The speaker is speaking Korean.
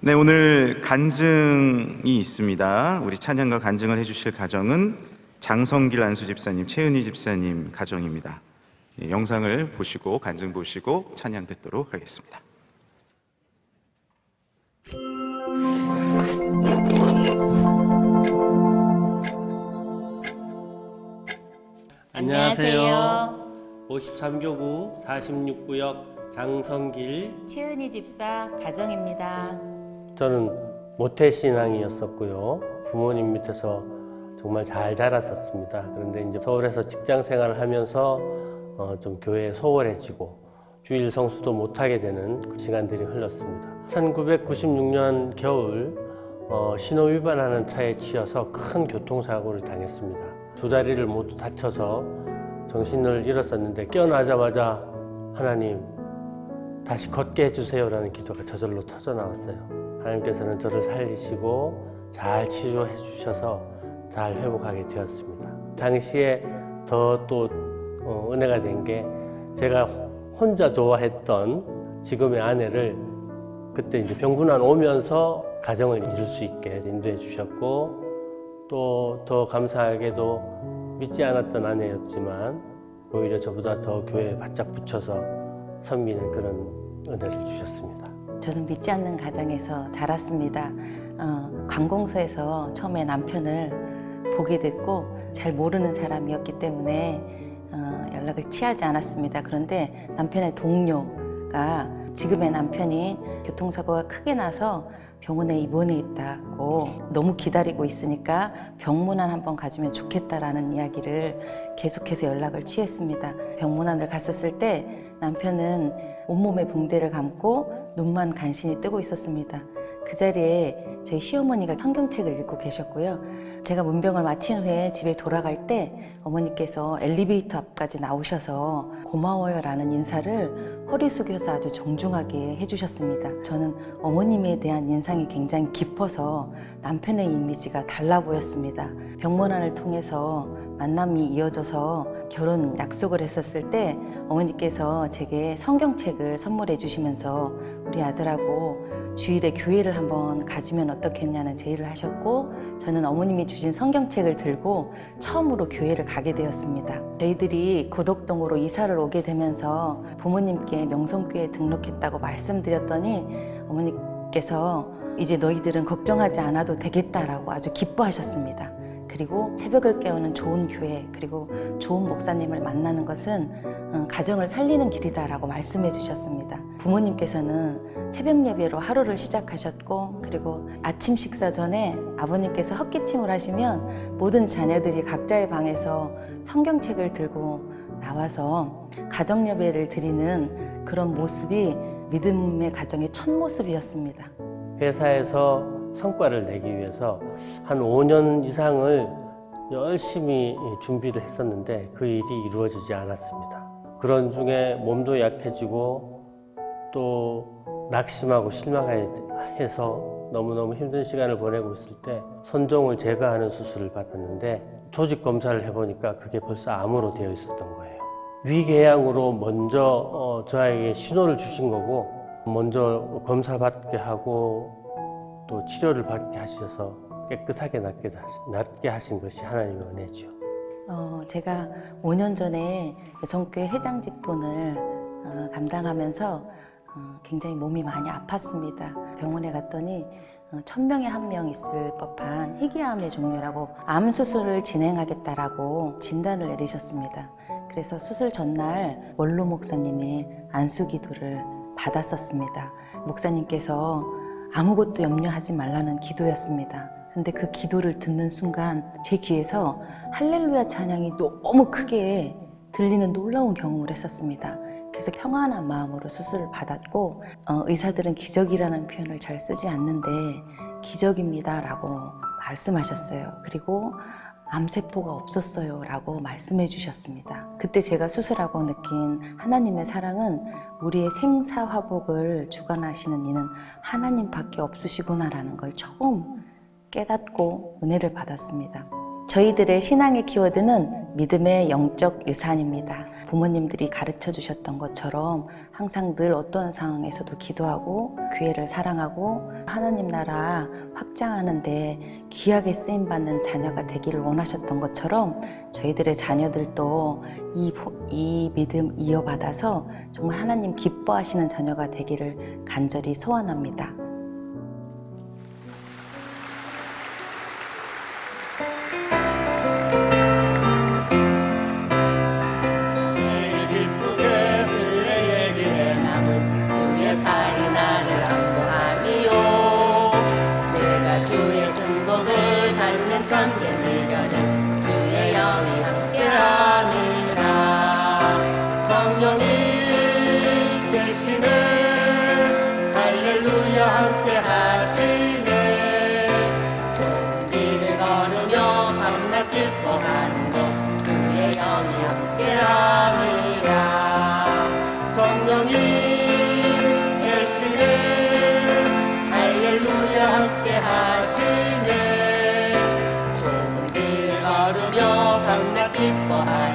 네, 오늘 간증이 있습니다. 우리 찬양과 간증을 해주실 가정은 장성길 안수 집사님, 최은희 집사님 가정입니다. 예, 영상을 보시고 간증 보시고 찬양 듣도록 하겠습니다. 안녕하세요. 53교구 46구역 장성길 최은희 집사 가정입니다. 저는 모태 신앙이었었고요. 부모님 밑에서 정말 잘 자랐었습니다. 그런데 이제 서울에서 직장 생활을 하면서 어, 좀 교회에 소홀해지고 주일 성수도 못하게 되는 그 시간들이 흘렀습니다. 1996년 겨울 어, 신호 위반하는 차에 치여서 큰 교통사고를 당했습니다. 두 다리를 모두 다쳐서 정신을 잃었었는데 깨어나자마자 하나님 다시 걷게 해주세요라는 기도가 저절로 터져 나왔어요. 하나님께서는 저를 살리시고 잘 치료해 주셔서 잘 회복하게 되었습니다. 당시에 더또 어, 은혜가 된 게 제가 혼자 좋아했던 지금의 아내를 그때 이제 병분안 오면서 가정을 이룰 수 있게 인도해 주셨고 또 더 감사하게도 믿지 않았던 아내였지만 오히려 저보다 더 교회에 바짝 붙여서 섬기는 그런 은혜를 주셨습니다. 저는 믿지 않는 가정에서 자랐습니다. 어, 관공서에서 처음에 남편을 보게 됐고 잘 모르는 사람이었기 때문에 어, 연락을 취하지 않았습니다. 그런데 남편의 동료가 지금의 남편이 교통사고가 크게 나서 병원에 입원해 있다고 너무 기다리고 있으니까 병문안 한번 가주면 좋겠다라는 이야기를 계속해서 연락을 취했습니다. 병문안을 갔었을 때 남편은 온몸에 붕대를 감고 눈만 간신히 뜨고 있었습니다. 그 자리에 저희 시어머니가 성경책을 읽고 계셨고요. 제가 문병을 마친 후에 집에 돌아갈 때 어머니께서 엘리베이터 앞까지 나오셔서 고마워요 라는 인사를 허리 숙여서 아주 정중하게 해주셨습니다. 저는 어머님에 대한 인상이 굉장히 깊어서 남편의 이미지가 달라 보였습니다. 병문안을 통해서 만남이 이어져서 결혼 약속을 했었을 때 어머니께서 제게 성경책을 선물해 주시면서 우리 아들하고 주일에 교회를 한번 가주면 어떻겠냐는 제의를 하셨고 저는 어머님이 주신 성경책을 들고 처음으로 교회를 가게 되었습니다. 저희들이 고덕동으로 이사를 오게 되면서 부모님께 명성교회에 등록했다고 말씀드렸더니 어머니께서 이제 너희들은 걱정하지 않아도 되겠다라고 아주 기뻐하셨습니다. 그리고 새벽을 깨우는 좋은 교회 그리고 좋은 목사님을 만나는 것은 어, 가정을 살리는 길이다라고 말씀해 주셨습니다. 부모님께서는 새벽 예배로 하루를 시작하셨고 그리고 아침 식사 전에 아버님께서 헛기침을 하시면 모든 자녀들이 각자의 방에서 성경책을 들고 나와서 가정 예배를 드리는 그런 모습이 믿음의 가정의 첫 모습이었습니다. 회사에서 성과를 내기 위해서 한 5년 이상을 열심히 준비를 했었는데 그 일이 이루어지지 않았습니다. 그런 중에 몸도 약해지고 또 낙심하고 실망해서 너무너무 힘든 시간을 보내고 있을 때 선종을 제거하는 수술을 받았는데 조직 검사를 해보니까 그게 벌써 암으로 되어 있었던 거예요. 위궤양으로 먼저 어, 저에게 신호를 주신 거고 먼저 검사 받게 하고 또 치료를 받게 하셔서 깨끗하게 낫게, 낫게 하신 것이 하나님의 은혜죠. 어, 제가 5년 전에 여성교회 회장 직분을 어, 감당하면서 어, 굉장히 몸이 많이 아팠습니다. 병원에 갔더니 어, 천 명에 한 명 있을 법한 희귀암의 종류라고 암 수술을 진행하겠다라고 진단을 내리셨습니다. 그래서 수술 전날 원로 목사님의 안수 기도를 받았었습니다. 목사님께서 아무것도 염려하지 말라는 기도였습니다. 근데 그 기도를 듣는 순간 제 귀에서 할렐루야 찬양이 너무 크게 들리는 놀라운 경험을 했었습니다. 그래서 평안한 마음으로 수술을 받았고 어, 의사들은 기적이라는 표현을 잘 쓰지 않는데 기적입니다라고 말씀하셨어요. 그리고 암세포가 없었어요 라고 말씀해 주셨습니다. 그때 제가 수술하고 느낀 하나님의 사랑은 우리의 생사화복을 주관하시는 이는 하나님밖에 없으시구나라는 걸 처음 깨닫고 은혜를 받았습니다. 저희들의 신앙의 키워드는 믿음의 영적 유산입니다. 부모님들이 가르쳐 주셨던 것처럼 항상 늘 어떤 상황에서도 기도하고 교회를 사랑하고 하나님 나라 확장하는데 귀하게 쓰임 받는 자녀가 되기를 원하셨던 것처럼 저희들의 자녀들도 이, 이 믿음 이어받아서 정말 하나님 기뻐하시는 자녀가 되기를 간절히 소원합니다. from your. looking